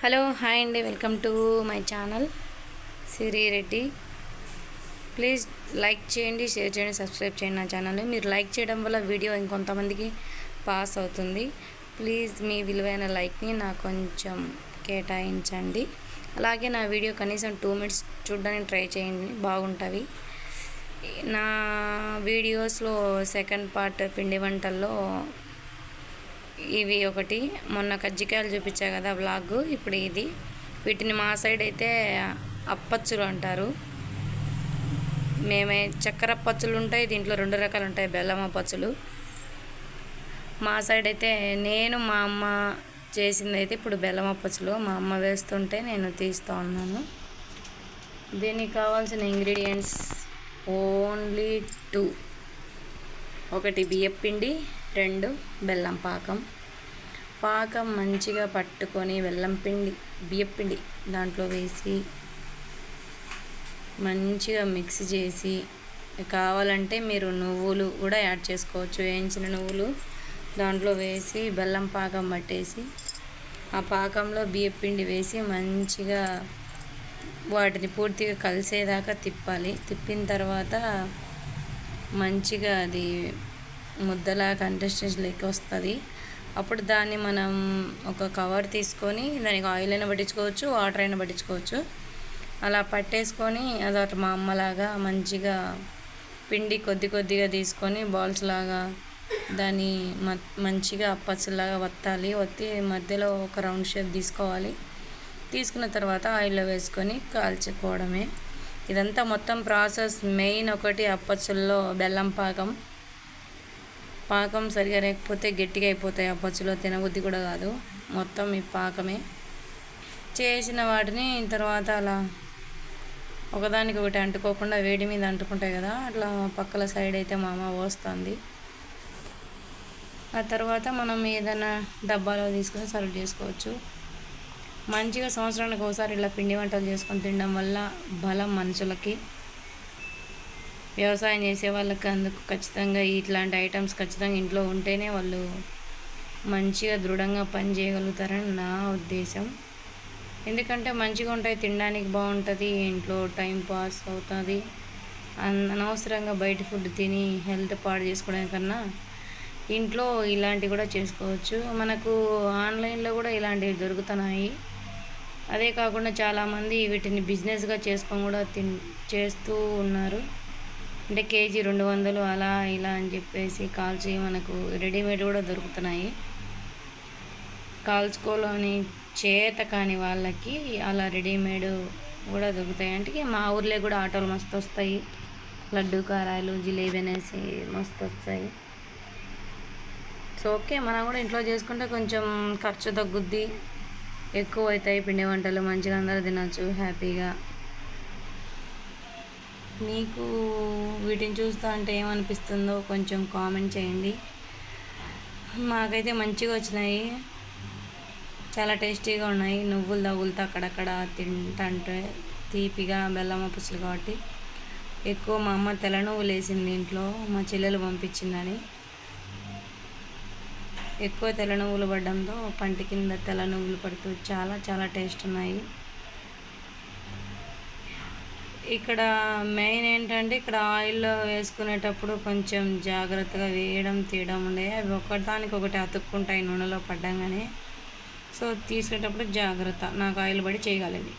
Hello hi అండి. Welcome to my channel Siri Reddy. Please like చేయండి share చేయండి subscribe చేయండి నా ఛానల్ని. మీరు లైక్ చేయడం వల్ల వీడియో ఇంకొంతమందికి పాస్ అవుతుంది. ప్లీజ్ మీ విలువైన లైక్ని నాకు కొంచెం కేటాయించండి. అలాగే నా వీడియో కనీసం టూ మినిట్స్ చూడడానికి ట్రై చేయండి. బాగుంటుంది. నా వీడియోస్లో సెకండ్ పార్ట్ పిండి వంటల్లో ఇవి ఒకటి. మొన్న కజ్జికాయలు చూపించా కదా బ్లాగ్ ఇప్పుడు ఇది. వీటిని మా సైడ్ అయితే అప్పచ్చులు అంటారు. మేమే చక్కెర అప్పచ్చులు ఉంటాయి. దీంట్లో రెండు రకాలు ఉంటాయి. బెల్లం అప్పచ్చులు మా సైడ్ అయితే నేను మా అమ్మ చేసింది అయితే ఇప్పుడు బెల్లం అప్పచ్చులు మా అమ్మ వేస్తుంటే నేను తీస్తూ ఉన్నాను. దీనికి కావాల్సిన ఇంగ్రీడియంట్స్ ఓన్లీ టూ ఒకటి బియ్యపిండి రెండు బెల్లం పాకం. పాకం మంచిగా పట్టుకొని బెల్లం పిండి బియ్యపిండి దాంట్లో వేసి మంచిగా మిక్స్ చేసి కావాలంటే మీరు నువ్వులు కూడా యాడ్ చేసుకోవచ్చు. వేయించిన నువ్వులు దాంట్లో వేసి బెల్లం పాకం పట్టేసి ఆ పాకంలో బియ్యపిండి వేసి మంచిగా వాటిని పూర్తిగా కలిసేదాకా తిప్పాలి. తిప్పిన తర్వాత మంచిగా అది ముద్దలా కంటెస్టెన్స్ లెక్క వస్తుంది. అప్పుడు దాన్ని మనం ఒక కవర్ తీసుకొని దానికి ఆయిల్ అయినా పట్టించుకోవచ్చు వాటర్ అయినా పట్టించుకోవచ్చు. అలా పట్టేసుకొని అదొకటి మా అమ్మలాగా మంచిగా పిండి కొద్ది కొద్దిగా తీసుకొని బాల్స్ లాగా దాన్ని మంచిగా అప్పచ్చలాగా వత్తాలి. వత్తి మధ్యలో ఒక రౌండ్ షేప్ తీసుకోవాలి. తీసుకున్న తర్వాత ఆయిల్లో వేసుకొని కాల్చుకోవడమే. ఇదంతా మొత్తం ప్రాసెస్ మెయిన్ ఒకటి అప్పచ్చుల్లో బెల్లం పాకం. పాకం సరిగా లేకపోతే గట్టిగా అయిపోతాయి. ఆ అప్పచ్చులో తినబుద్ధి కూడా కాదు. మొత్తం ఈ పాకమే. చేసిన వాటిని తర్వాత అలా ఒకదానికి ఒకటి అంటుకోకుండా వేడి మీద అంటుకుంటాయి కదా అట్లా పక్కల సైడ్ అయితే మా అమ్మ పోస్తుంది. ఆ తర్వాత మనం ఏదైనా డబ్బాలో తీసుకొని సర్వ్ చేసుకోవచ్చు. మంచిగా సంవత్సరానికి ఒకసారి ఇలా పిండి వంటలు చేసుకొని తినడం వల్ల బలం మనుషులకి. వ్యవసాయం చేసే వాళ్ళకి అందుకు ఖచ్చితంగా ఇట్లాంటి ఐటమ్స్ ఖచ్చితంగా ఇంట్లో ఉంటేనే వాళ్ళు మంచిగా దృఢంగా పని చేయగలుగుతారని నా ఉద్దేశం. ఎందుకంటే మంచిగా ఉంటాయి తినడానికి బాగుంటుంది ఇంట్లో టైం పాస్ అవుతుంది. అనవసరంగా బయట ఫుడ్ తిని హెల్త్ పాడు చేసుకోవడం కన్నా ఇంట్లో ఇలాంటివి కూడా చేసుకోవచ్చు. మనకు ఆన్లైన్లో కూడా ఇలాంటివి దొరుకుతున్నాయి. అదే కాకుండా చాలామంది వీటిని బిజినెస్గా చేసుకొని కూడా తిన్ చేస్తూ ఉన్నారు. అంటే కేజీ రెండు వందలు అలా ఇలా అని చెప్పేసి కాల్చి మనకు రెడీమేడ్ కూడా దొరుకుతున్నాయి. కాల్చుకోలోని చేత కాని వాళ్ళకి అలా రెడీమేడ్ కూడా దొరుకుతాయి. అంటే మా ఊర్లో కూడా ఆటోలు మస్తు వస్తాయి. లడ్డు కారాలు జిలేబీ అనేసి మస్తు వస్తాయి. సో ఓకే మనం కూడా ఇంట్లో చేసుకుంటే కొంచెం ఖర్చు తగ్గుద్ది. ఎక్కువ అవుతాయి పిండి వంటలు మంచిగా అందరూ తినచ్చు హ్యాపీగా. మీకు వీటిని చూస్తా అంటే ఏమనిపిస్తుందో కొంచెం కామెంట్ చేయండి. మాకైతే మంచిగా వచ్చినాయి. చాలా టేస్టీగా ఉన్నాయి. నువ్వులు తగులుతా అక్కడక్కడ తింటంటే తీపిగా బెల్లం పులుసులు కాబట్టి. ఎక్కువ మా అమ్మ తెల్ల నువ్వులు వేసింది ఇంట్లో. మా చెల్లెలు పంపించిందని. ఎక్కువ తెల్ల నువ్వులు పడడంతో పంట కింద తెల్ల నువ్వులు పడుతూ చాలా చాలా టేస్ట్ ఉన్నాయి. ఇక్కడ మెయిన్ ఏంటంటే ఇక్కడ ఆయిల్లో వేసుకునేటప్పుడు కొంచెం జాగ్రత్తగా వేయడం తీయడం ఉండే అవి ఒకదానికి ఒకటి అతుక్కుంటాయి నూనెలో పడ్డంగానే. సో తీసుకునేటప్పుడు జాగ్రత్త. నాకు ఆయిల్ పడి చేయగలిగింది